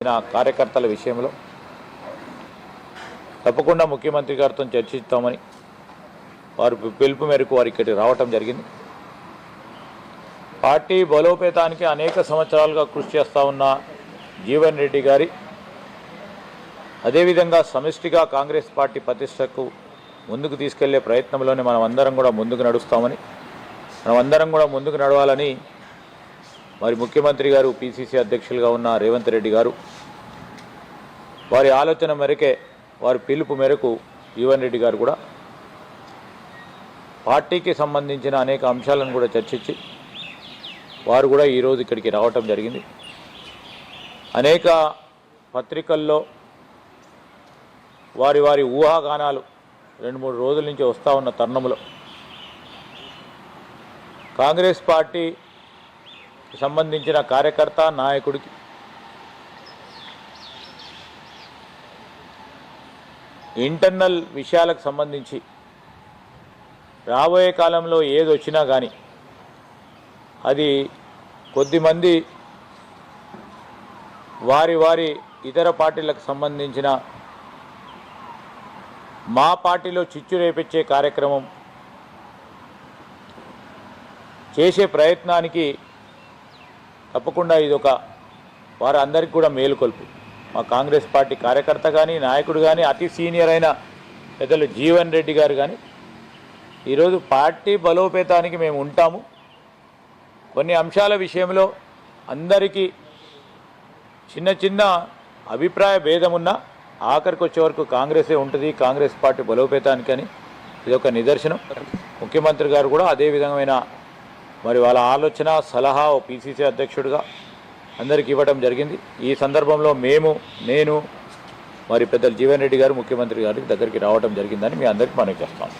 కార్యకర్తల విషయంలో తప్పకుండా ముఖ్యమంత్రి గారితో చర్చిస్తామని వారు పిలుపు మేరకు వారు ఇక్కడికి రావటం జరిగింది. పార్టీ బలోపేతానికి అనేక సంవత్సరాలుగా కృషి చేస్తూ ఉన్న జీవన్ రెడ్డి గారి అదేవిధంగా సమిష్టిగా కాంగ్రెస్ పార్టీ ప్రతిష్టకు ముందుకు తీసుకెళ్ళే ప్రయత్నంలోనే మనం అందరం కూడా ముందుకు నడుస్తామని మనం అందరం కూడా ముందుకు నడవాలని మరి ముఖ్యమంత్రి గారు పిసిసి అధ్యక్షులుగా ఉన్న రేవంత్ రెడ్డి గారు వారి ఆలోచన మేరకే వారి పిలుపు మేరకు జీవన్ రెడ్డి గారు కూడా పార్టీకి సంబంధించిన అనేక అంశాలను కూడా చర్చించి వారు కూడా ఈరోజు ఇక్కడికి రావటం జరిగింది. అనేక పత్రికల్లో వారి వారి ఊహాగానాలు రెండు మూడు రోజుల నుంచి వస్తూ ఉన్న తరుణంలో కాంగ్రెస్ పార్టీ సంబంధించిన కార్యకర్త నాయకుడికి. ఇంటర్నల్ విషయాలకు సంబంధించి రాబోయే కాలంలో ఏది వచ్చినా కానీ అది కొద్దిమంది వారి వారి ఇతర పార్టీలకు సంబంధించిన మా పార్టీలో చిచ్చు రేపించే కార్యక్రమం చేసే ప్రయత్నానికి తప్పకుండా ఇది ఒక వారందరికీ కూడా మేలుకొల్పు మా కాంగ్రెస్ పార్టీ కార్యకర్త కానీ నాయకుడు కానీ అతి సీనియర్ అయిన పెద్దలు జీవన్ రెడ్డి గారు కానీ ఈరోజు పార్టీ బలోపేతానికి మేము ఉంటాము. కొన్ని అంశాల విషయంలో అందరికీ చిన్న చిన్న అభిప్రాయ భేదం ఉన్నా ఆఖరికి వచ్చే వరకు కాంగ్రెసే ఉంటుంది కాంగ్రెస్ పార్టీ బలోపేతానికి అని ఇది ఒక నిదర్శనం. ముఖ్యమంత్రి గారు కూడా అదే విధమైన మరి వాళ్ళ ఆలోచన సలహా ఓ పిసిసి అధ్యక్షుడిగా అందరికీ ఇవ్వడం జరిగింది. ఈ సందర్భంలో మేము నేను మరి పెద్దలు జీవన్ రెడ్డి గారు ముఖ్యమంత్రి గారికి దగ్గరికి రావడం జరిగిందని మీ అందరికీ మనం చేస్తాం.